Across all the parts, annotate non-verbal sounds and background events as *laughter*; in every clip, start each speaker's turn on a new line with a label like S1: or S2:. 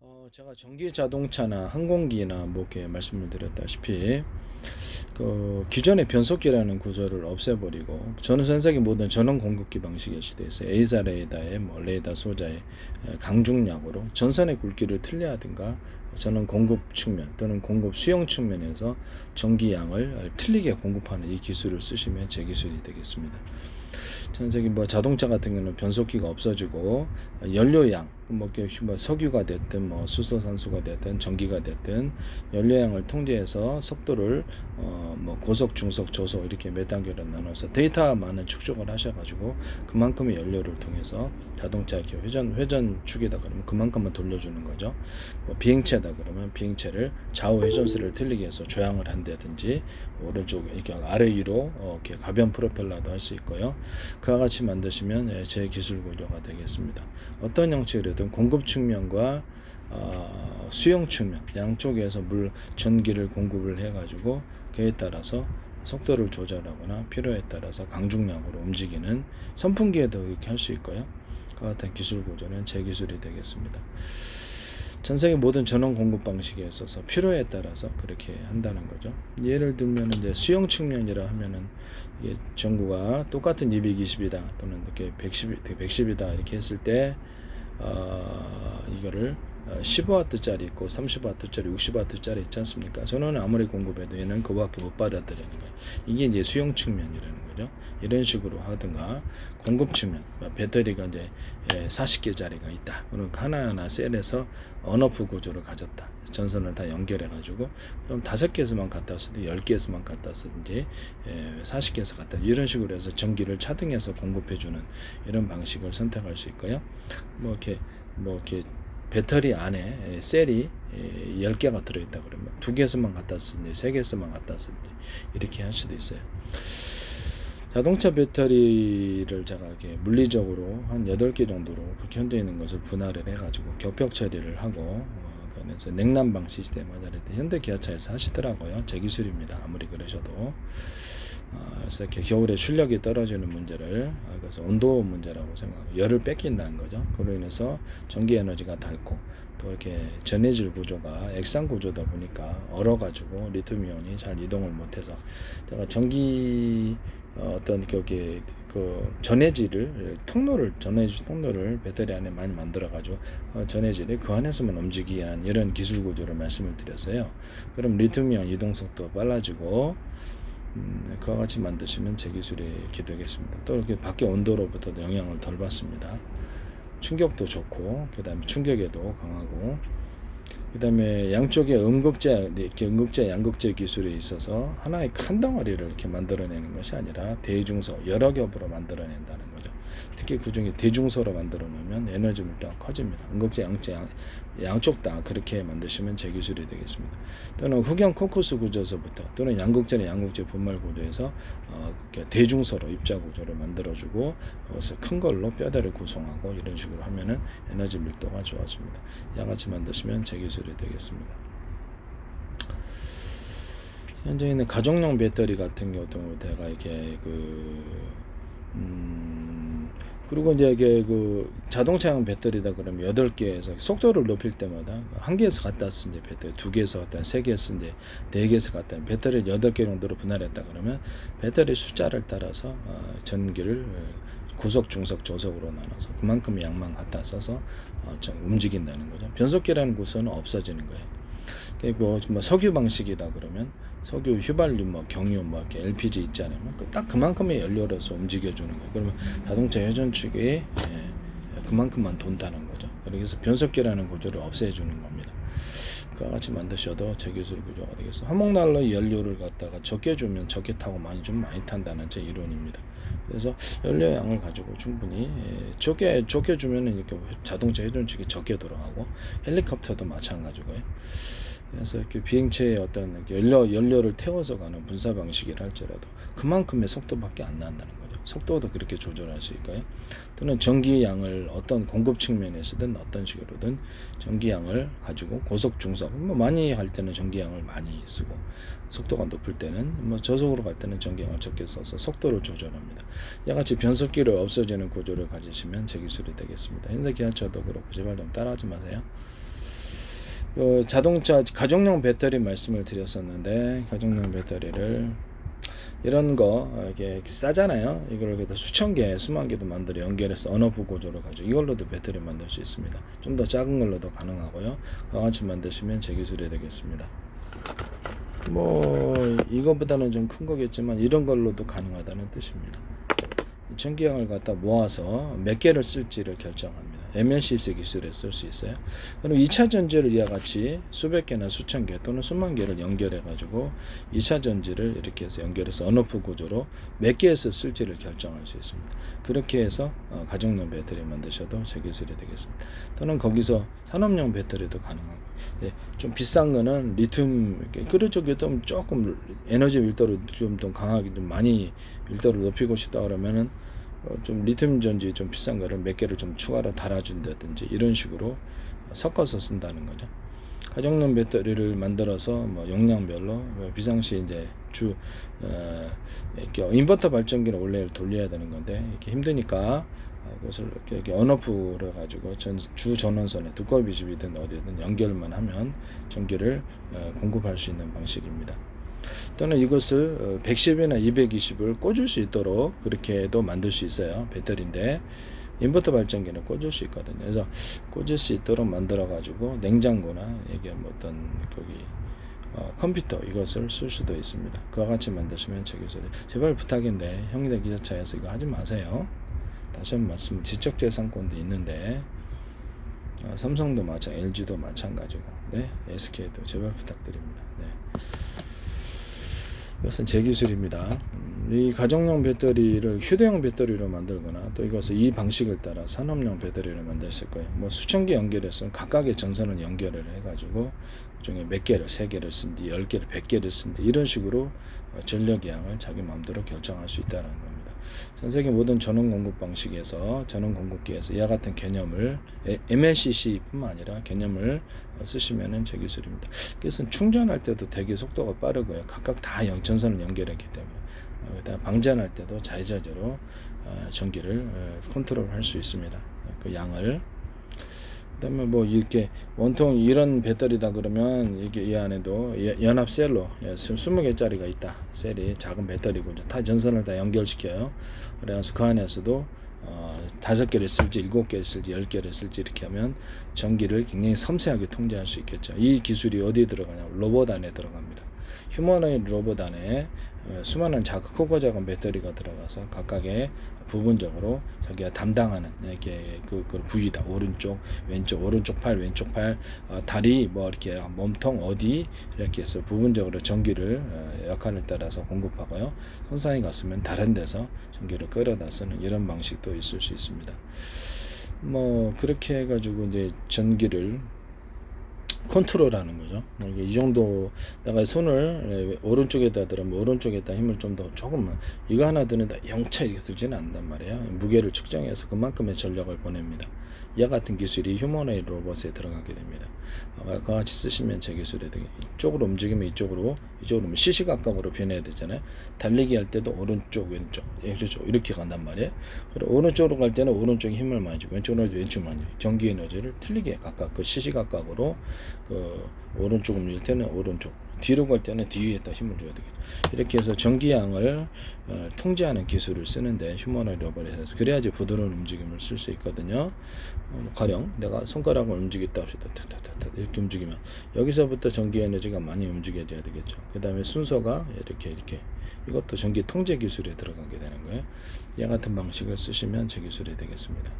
S1: 어, 제가 전기 자동차나 항공기나 뭐 이렇게 말씀을 드렸다시피 그 기존의 변속기라는 구조를 없애버리고 전 세계 모든 전원 공급기 방식의 시대에서 A사 레이더의 뭐 레이더 소자의 에, 강중량으로 전선의 굵기를 틀려하든가 전원 공급 측면 또는 공급 수용 측면에서 전기 양을 틀리게 공급하는 이 기술을 쓰시면 제 기술이 되겠습니다. 전 세계 뭐 자동차 같은 경우는 변속기가 없어지고 연료양 뭐, 뭐 석유가 됐든 뭐 수소산소가 됐든 전기가 됐든 연료양을 통제해서 속도를 어 뭐 고속 중속 저속 이렇게 몇 단계로 나눠서 데이터만은 축적을 하셔가지고 그만큼의 연료를 통해서 자동차 이렇게 회전 회전 축이다 그러면 그만큼만 돌려주는 거죠. 뭐 비행체다 그러면 비행체를 좌우 회전수를 틀리게 해서 조향을 한다든지 오른쪽 이렇게 아래 위로 어, 이렇게 가변 프로펠러도 할 수 있고요. 그와 같이 만드시면 예, 제 기술 구조가 되겠습니다. 어떤 형식이든 공급 측면과 어, 수용 측면 양쪽에서 물 전기를 공급을 해가지고 그에 따라서 속도를 조절하거나 필요에 따라서 강중량으로 움직이는 선풍기에도 이렇게 할 수 있고요. 그와 같은 기술 구조는 제 기술이 되겠습니다. 전 세계 모든 전원 공급 방식에 있어서 필요에 따라서 그렇게 한다는 거죠. 예를 들면 이제 수용 측면이라 하면은 이게 전구가 똑같은 220이다 또는 이렇게 110, 110이다 이렇게 했을 때 어, 이거를 15W짜리 있고 30W짜리, 60W짜리 있지 않습니까? 전원은 아무리 공급해도 얘는 그거밖에 못 받아들이는 거예요. 이게 이제 수용 측면이라는 거죠. 이런 식으로 하든가 공급 측면, 뭐 배터리가 이제 40개짜리가 있다. 그럼 하나하나 셀에서 언어프 구조를 가졌다. 전선을 다 연결해 가지고 그럼 다섯 개에서만 갖다 쓰든 열 개에서만 갖다 쓰든지 40개에서 갖다 이런 식으로 해서 전기를 차등해서 공급해 주는 이런 방식을 선택할 수 있고요. 뭐 이렇게 뭐 이렇게 배터리 안에 셀이 10개가 들어있다 그러면 두 개에서만 갖다 쓰든지 세 개에서만 갖다 쓰든지 이렇게 할 수도 있어요. 자동차 배터리를 제가 이렇게 물리적으로 한 8개 정도로 그렇게 현재 있는 것을 분할을 해가지고 격벽 처리를 하고 어, 그래서 냉난방 시스템 하자를 때 현대 기아차에서 하시더라고요. 제 기술입니다. 아무리 그러셔도. 어, 그래서 이렇게 겨울에 출력이 떨어지는 문제를 어, 그래서 온도 문제라고 생각하고 열을 뺏긴다는 거죠. 그로 인해서 전기 에너지가 닳고 또 이렇게 전해질 구조가 액상 구조다 보니까 얼어가지고 리튬이온이 잘 이동을 못해서 제가 전기 어, 어떤 거기 그 전해질을 통로를 전해질 통로를 배터리 안에 많이 만들어 가지고 어, 전해질이 그 안에서만 움직이게 하는 이런 기술 구조를 말씀을 드렸어요. 그럼 리튬이온 이동 속도 빨라지고 음, 그와 같이 만드시면 제 기술이 이렇게 되겠습니다. 또 이렇게 밖에 온도로부터도 영향을 덜 받습니다. 충격도 좋고, 그 다음에 충격에도 강하고, 그 다음에 양쪽에 음극재, 이렇게 음극재, 양극재 기술이 있어서 하나의 큰 덩어리를 이렇게 만들어내는 것이 아니라 대중소, 여러 겹으로 만들어낸다는 거죠. 특히 그 중에 대중소로 만들어 놓으면 에너지 밀도가 커집니다. 음극재, 양극재, 양, 양쪽 다 그렇게 만드시면 제 기술이 되겠습니다. 또는 흑연 코커스 구조에서부터 또는 양극재나 양극재 분말 구조에서 어, 대중소로 입자 구조를 만들어주고 그것을 큰 걸로 뼈대를 구성하고 이런 식으로 하면은 에너지 밀도가 좋아집니다. 양같이 만드시면 제 기술이 되겠습니다. 현재 있는 가정용 배터리 같은 경우도 내가 이렇게 그 음, 그리고 이제 이게 그 자동차용 배터리다 그러면 여덟 개에서 속도를 높일 때마다 한 개에서 갖다 쓴 이제 배터리 두 개에서 갖다 세 개에서 쓴 이제 네 개에서 갖다 배터리를 여덟 개 정도로 분할했다 그러면 배터리 숫자를 따라서 어, 전기를 고속, 중속, 저속으로 나눠서 그만큼 양만 갖다 써서 어, 좀 움직인다는 거죠. 변속기라는 구조는 없어지는 거예요. 그뭐 뭐 석유 방식이다 그러면 석유 휘발유 뭐 경유 뭐 이렇게 LPG 있잖아요. 뭐딱 그만큼의 연료로서 움직여주는 거예요. 그러면 자동차 회전축이 예, 그만큼만 돈다는 거죠. 그래서 변속기라는 구조를 없애주는 겁니다. 그와 같이 만드셔도 제 기술 구조가 되겠어. 화목난로 연료를 갖다가 적게 주면 적게 타고 많이 주면 많이 탄다는 제 이론입니다. 그래서 연료 양을 가지고 충분히 예, 적게 적게 주면은 이렇게 자동차 회전축이 적게 돌아가고 헬리콥터도 마찬가지고요. 그래서 이렇게 비행체의 어떤 이렇게 연료 연료를 태워서 가는 분사 방식이라 할지라도 그만큼의 속도밖에 안 난다는 거죠. 속도도 그렇게 조절할 수 있고요. 또는 전기 양을 어떤 공급 측면에서든 어떤 식으로든 전기 양을 가지고 고속 중속 뭐 많이 할 때는 전기 양을 많이 쓰고 속도가 높을 때는 뭐 저속으로 갈 때는 전기 양을 적게 써서 속도를 조절합니다. 이같이 변속기를 없어지는 구조를 가지시면 제 기술이 되겠습니다. 현대 기아차도 그렇고 제발 좀 따라하지 마세요. 그 자동차 가정용 배터리 말씀을 드렸었는데 가정용 배터리를 이런 거 어, 이게 싸잖아요. 이걸 그래도 수천 개, 수만 개도 만들어 연결해서 언어부 구조로 가지고 이걸로도 배터리 만들 수 있습니다. 좀 더 작은 걸로도 가능하고요. 같이 만드시면 제 기술이 되겠습니다. 뭐 이거보다는 좀 큰 거겠지만 이런 걸로도 가능하다는 뜻입니다. 전기양을 갖다 모아서 몇 개를 쓸지를 결정합니다. MLCC 기술에 쓸 수 있어요. 그럼 2차 전지를 이와 같이 수백 개나 수천 개 또는 수만 개를 연결해 가지고 2차 전지를 이렇게 해서 연결해서 언어프 구조로 몇 개에서 쓸지를 결정할 수 있습니다. 그렇게 해서 어, 가정용 배터리 만드셔도 제 기술이 되겠습니다. 또는 거기서 산업용 배터리도 가능하고 네, 좀 비싼 거는 리튬 끓여주기 좀 조금 에너지 밀도를 좀 더 강하게 좀 많이 밀도를 높이고 싶다 그러면은 어, 좀 리튬 전지 좀 비싼 거를 몇 개를 좀 추가로 달아준다든지 이런 식으로 섞어서 쓴다는 거죠. 가정용 배터리를 만들어서 뭐 용량별로 뭐 비상시 이제 주 어, 인버터 발전기를 원래 돌려야 되는 건데 이렇게 힘드니까 어, 그것을 이렇게, 이렇게 언어프를 가지고 전, 주 전원선에 두꺼비 집이든 어디든 연결만 하면 전기를 어, 공급할 수 있는 방식입니다. 또는 이것을 110이나 220을 꽂을 수 있도록 그렇게도 만들 수 있어요. 배터리인데 인버터 발전기는 꽂을 수 있거든요. 그래서 꽂을 수 있도록 만들어 가지고 냉장고나 이게 뭐 어떤 거기 어, 컴퓨터 이것을 쓸 수도 있습니다. 그와 같이 만드시면 제 기술이 제발 부탁인데 형이들 기자차에서 이거 하지 마세요. 다시 한 번 말씀 지적재산권도 있는데 어, 삼성도 마찬, LG도 마찬가지고, 네, SK도 제발 부탁드립니다. 네. 이것은 제 기술입니다. 음, 이 가정용 배터리를 휴대용 배터리로 만들거나 또 이것을 이 방식을 따라 산업용 배터리를 만들었을 거예요. 뭐 수천 개 연결해서 각각의 전선을 연결을 해가지고 그중에 몇 개를 세 개를 쓴지 열 개를 백 개를 쓴지 이런 식으로 어, 전력 양을 자기 마음대로 결정할 수 있다는 겁니다. 전 세계 모든 전원 공급 방식에서 전원 공급기에서 이와 같은 개념을 MLCC뿐만 아니라 개념을 어, 쓰시면은 제 기술입니다. 그래서 충전할 때도 되게 속도가 빠르고요. 각각 다 연- 전선을 연결했기 때문에 어, 그다음 방전할 때도 자유자재로 어, 전기를 어, 컨트롤할 수 있습니다. 그 양을 그다음에 뭐 이렇게 원통 이런 배터리다 그러면 이게 이 안에도 예- 연합 셀로 예, 20개짜리가 있다. 셀이 작은 배터리고 이제 다 전선을 다 연결시켜요. 그래서 그 안에서도 어, 다섯 개를 쓸지 일곱 개를 쓸지 열 개를 쓸지 이렇게 하면 전기를 굉장히 섬세하게 통제할 수 있겠죠. 이 기술이 어디에 들어가냐? 로봇 안에 들어갑니다. 휴머노이드 로봇 안에 어, 수많은 작은 크고 작은 배터리가 들어가서 각각의 부분적으로 자기가 담당하는 이렇게 그, 그 부위다. 오른쪽 왼쪽 오른쪽 팔 왼쪽 팔 어, 다리 뭐 이렇게 몸통 어디 이렇게 해서 부분적으로 전기를 어, 역할을 따라서 공급하고요. 손상이 갔으면 다른 데서 전기를 끌어다 쓰는 이런 방식도 있을 수 있습니다. 뭐 그렇게 해가지고 이제 전기를 컨트롤하는 거죠. 뭐이 정도 내가 손을 예, 오른쪽에다 들으면 오른쪽에다 힘을 좀 더 조금만 이거 하나 드는다 영차 이렇게 들지는 않단 말이에요. 무게를 측정해서 그만큼의 전력을 보냅니다. 이와 같은 기술이 휴머노이드 로봇에 들어가게 됩니다. 어, 그와 같이 쓰시면 제 기술이 되게 이쪽으로 움직이면 이쪽으로 이쪽으로 면 시시각각으로 변해야 되잖아요. 달리기 할 때도 오른쪽 왼쪽 이렇게 이렇게 간단 말이에요. 그리고 오른쪽으로 갈 때는 오른쪽에 힘을 많이 주고 왼쪽으로 왼쪽 많이 주고 전기 에너지를 틀리게 각각 그 시시각각으로 그 오른쪽 움직일 때는 오른쪽 뒤로 갈 때는 뒤에다 힘을 줘야 되겠죠. 이렇게 해서 전기양을 어, 통제하는 기술을 쓰는데 휴머노이드 로봇에서 그래야지 부드러운 움직임을 쓸 수 있거든요. 어, 가령 내가 손가락을 움직였다 합시다. 타타타타 이렇게 움직이면 여기서부터 전기 에너지가 많이 움직여져야 되겠죠. 그 다음에 순서가 이렇게 이렇게 이것도 전기 통제 기술에 들어가게 되는 거예요. 이와 같은 방식을 쓰시면 제 기술이 되겠습니다.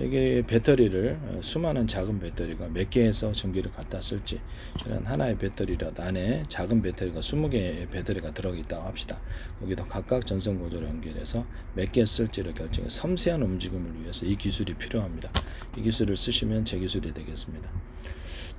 S1: 여기 배터리를 어, 수많은 작은 배터리가 몇 개에서 전기를 갖다 쓸지 이런 하나의 배터리라도 안에 작은 배터리가 20개의 배터리가 들어가 있다고 합시다. 거기다 각각 전선 구조로 연결해서 몇 개 쓸지를 결정해 섬세한 움직임을 위해서 이 기술이 필요합니다. 이 기술을 쓰시면 제 기술이 되겠습니다.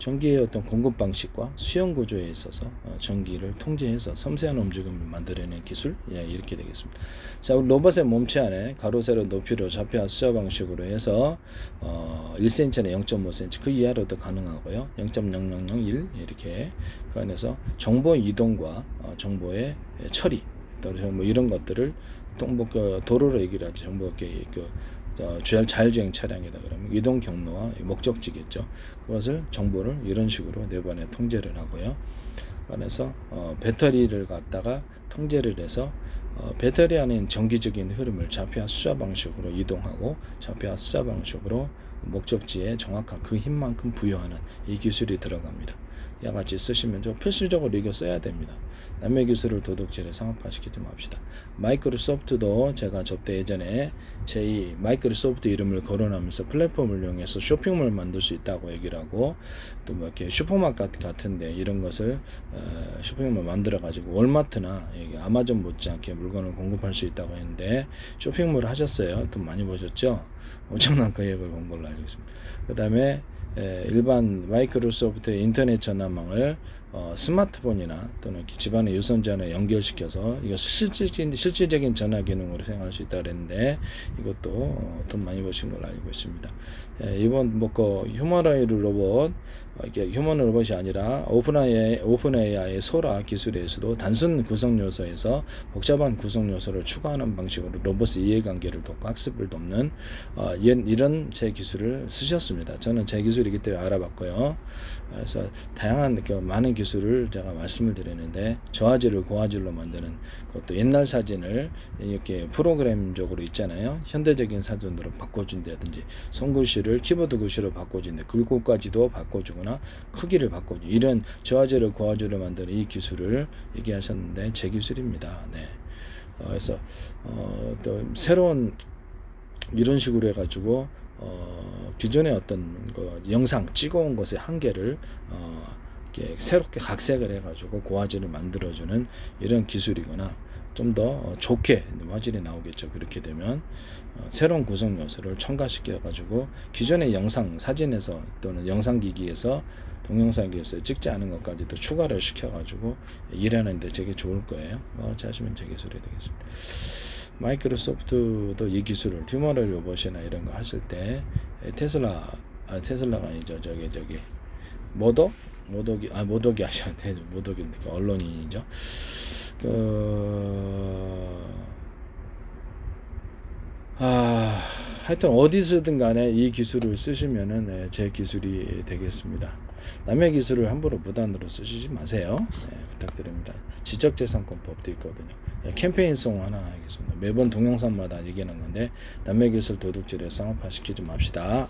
S1: 전기의 어떤 공급 방식과 수용 구조에 있어서 어, 전기를 통제해서 섬세한 움직임을 만들어내는 기술 예, 이렇게 되겠습니다. 자, 우리 로봇의 몸체 안에 가로 세로 높이로 좌표와 숫자 방식으로 해서 어, 1cm나 0.5cm 그 이하로도 가능하고요. 0.0001 이렇게 그 안에서 정보 이동과 어, 정보의 처리 또 뭐 이런 것들을 동뭐 그 도로로 얘기를 하죠. 정보 이렇게 그 어, 주행 자율주행 차량이다 그러면 이동 경로와 목적지겠죠. 그것을 정보를 이런 식으로 내번에 통제를 하고요. 그래서 어, 배터리를 갖다가 통제를 해서 어, 배터리 안에 정기적인 흐름을 좌표와 수자 방식으로 이동하고 좌표와 수자 방식으로 목적지에 정확한 그 힘만큼 부여하는 이 기술이 들어갑니다. 이와 같이 쓰시면 좀 필수적으로 이거 써야 됩니다. 남의 기술을 도둑질에 상업화시키지 맙시다. 마이크로소프트도 제가 접대 예전에 제 마이크로소프트 이름을 거론하면서 플랫폼을 이용해서 쇼핑몰 만들 수 있다고 얘기를 하고 또 뭐 이렇게 슈퍼마켓 같은데 이런 것을 어, 쇼핑몰 만들어 가지고 월마트나 아마존 못지않게 물건을 공급할 수 있다고 했는데 쇼핑몰을 하셨어요. 돈 많이 버셨죠? 엄청난 계획을 건 걸로 알고 있습니다. 그 다음에 일반 마이크로소프트의 인터넷 전화망을 어, 스마트폰이나 또는 집안의 유선전화에 연결시켜서 이거 실질적인, 실질적인 전화 기능으로 사용할 수 있다 그랬는데 이것도 어, 돈 많이 버신 걸로 알고 있습니다. 예, 이번 뭐그 휴머노이 로봇 어, 이게 휴머노 로봇이 아니라 오픈AI, 오픈AI의 소라 기술에서도 단순 구성 요소에서 복잡한 구성 요소를 추가하는 방식으로 로봇의 이해관계를 돕고 학습을 돕는 어, 이- 이런 제 기술을 쓰셨습니다. 저는 제 기술이기 때문에 알아봤고요. 그래서 다양한 그 많은 기술 을 제가 말씀을 드리는데 저화질을 고화질로 만드는 그것도 옛날 사진을 이렇게 프로그램적으로 있잖아요. 현대적인 사진으로 바꿔준다든지 손글씨를 키보드 글씨로 바꿔준다. 글꼴까지도 바꿔주거나 크기를 바꿔주 이런 저화질을 고화질로 만드는 이 기술을 얘기하셨는데 제 기술입니다. 네. 어, 그래서 어, 또 새로운 이런 식으로 해가지고 어, 기존의 어떤 그 영상 찍어온 것의 한계를 어, 이렇게 새롭게 각색을 해가지고 고화질을 만들어주는 이런 기술이거나 좀 더 좋게 화질이 나오겠죠. 그렇게 되면 어, 새로운 구성 요소를 첨가시켜 가지고 기존의 영상 사진에서 또는 영상 기기에서 동영상기에서 찍지 않은 것까지도 추가를 시켜 가지고 일하는데 되게 좋을 거예요. 어, 하시면 제 기술이 되겠습니다. 마이크로소프트도 이 기술을 휴머럴 로봇이나 이런 거 하실 때 테슬라 아 테슬라가 아니죠 저기 저기 모덕 모덕이 아 모덕이 아니라 *laughs* 테- 모덕이 그 언론인이죠 그 아 하여튼 어디서든 간에 이 기술을 쓰시면은 네, 제 기술이 되겠습니다. 남의 기술을 함부로 무단으로 쓰시지 마세요. 네, 부탁드립니다. 지적재산권법도 있거든요. 네, 캠페인송 하나 하겠습니다. 매번 동영상마다 얘기하는 건데 남의 기술 도둑질에 쌍업화 시키지 맙시다.